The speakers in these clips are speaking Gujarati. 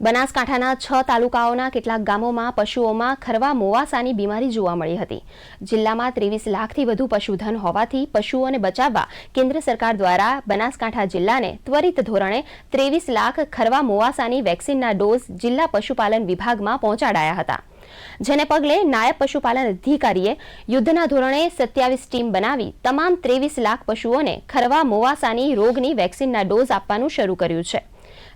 બનાસકાંઠાના છ તાલુકાઓના કેટલાક ગામોમાં પશુઓમાં ખરવા મોવાસાની બીમારી જોવા મળી હતી. જિલ્લામાં ત્રેવીસ લાખથી વધુ પશુધન હોવાથી પશુઓને બચાવવા કેન્દ્ર સરકાર દ્વારા બનાસકાંઠા જિલ્લાને ત્વરિત ધોરણે ત્રેવીસ લાખ ખરવા મોવાસાની વેક્સિનના ડોઝ જિલ્લા પશુપાલન વિભાગમાં પહોંચાડાયા હતા. જેને પગલે નાયબ પશુપાલન અધિકારીએ યુદ્ધના ધોરણે સત્યાવીસ ટીમ બનાવી તમામ ત્રેવીસ લાખ પશુઓને ખરવા મોવાસાની રોગની વેક્સિનના ડોઝ આપવાનું શરૂ કર્યું છે.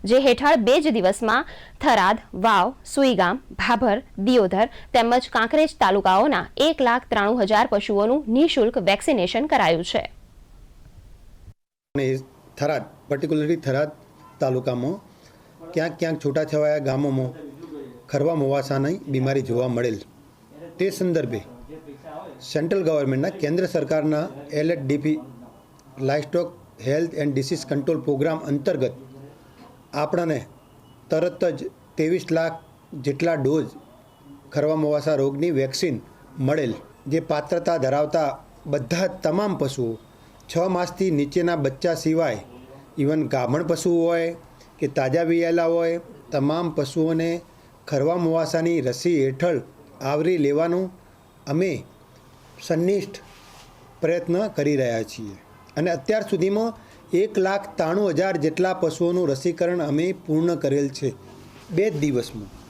જે હેઠળ બે જ દિવસમાં થરાદ, વાવ, સુઈગામ, ભાભર, દિયોદર તેમજ કાંકરેજ તાલુકાઓના એક લાખ ત્રાણું હજાર પશુઓનું નિઃશુલ્ક વેક્સિનેશન કરાયું છે. થરાદ પર્ટિક્યુલરલી થરાદ તાલુકામાં ક્યાંક ક્યાંક છૂટાછવાયા ગામોમાં ખરવા મોવાસાની બીમારી જોવા મળેલ. તે સંદર્ભે સેન્ટ્રલ ગવર્મેન્ટના કેન્દ્ર સરકારના LHDP livestock health and disease control programme અંતર્ગત આપણને તરત જ ત્રેવીસ લાખ જેટલા ડોઝ ખરવા મોવાસા રોગની વેક્સિન મળેલ, જે પાત્રતા ધરાવતા બધા તમામ પશુઓ છ માસથી નીચેના બચ્ચા સિવાય ઇવન ગાભણ પશુઓ હોય કે તાજા વિયાલા હોય, તમામ પશુઓને ખરવા મોવાસાની રસી હેઠળ આવરી લેવાનું અમે સન્નિષ્ઠ પ્રયત્ન કરી રહ્યા છીએ. અને અત્યાર સુધીમાં એક લાખ ત્રાણું હજાર જેટલા પશુઓનું રસીકરણ અમે પૂર્ણ કરેલ છે. બે જ દિવસમાં.